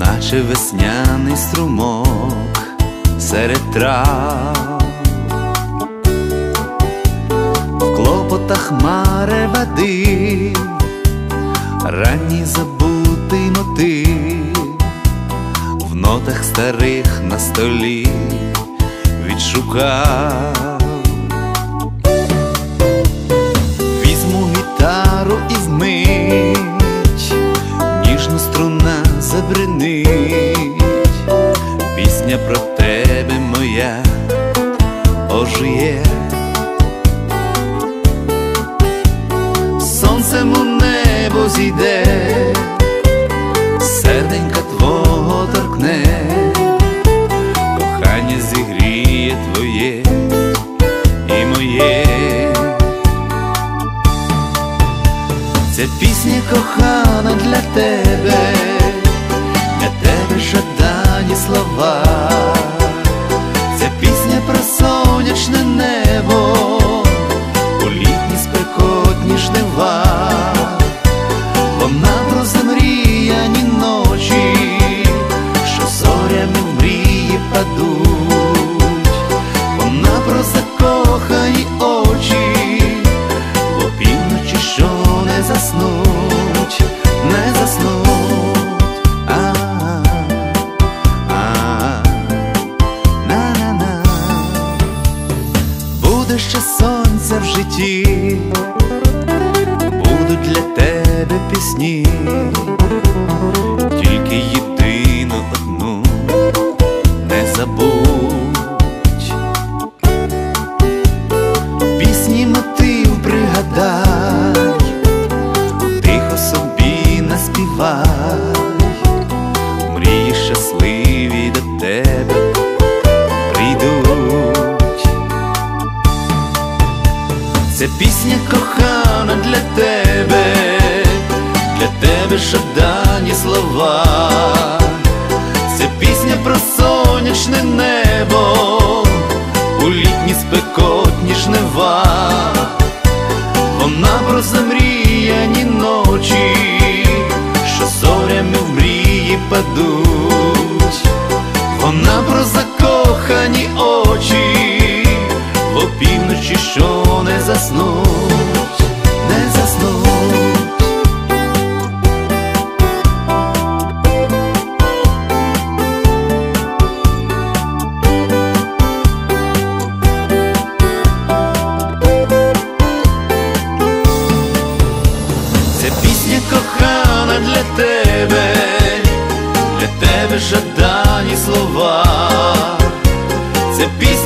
наче весняний струмок серед трав, в клопотах маре води, ранній забутий мотив, в нотах старих на столі відшукав. Про тебе моя ожиє. Сонцем у небо зійде, серденька твого торкне, кохання зігріє твоє і моє. Ця пісня кохана для тебе, для тебе слова, Буде ще сонце в житті, будуть для тебе пісні, тільки єдину пісня кохана для тебе, для тебе жадані слова, це пісня про сонячне небо, у літні спекотні жнива, вона про замріяні ночі, що зорями в мрії падуть, вона про закохані жадані слова, це пісня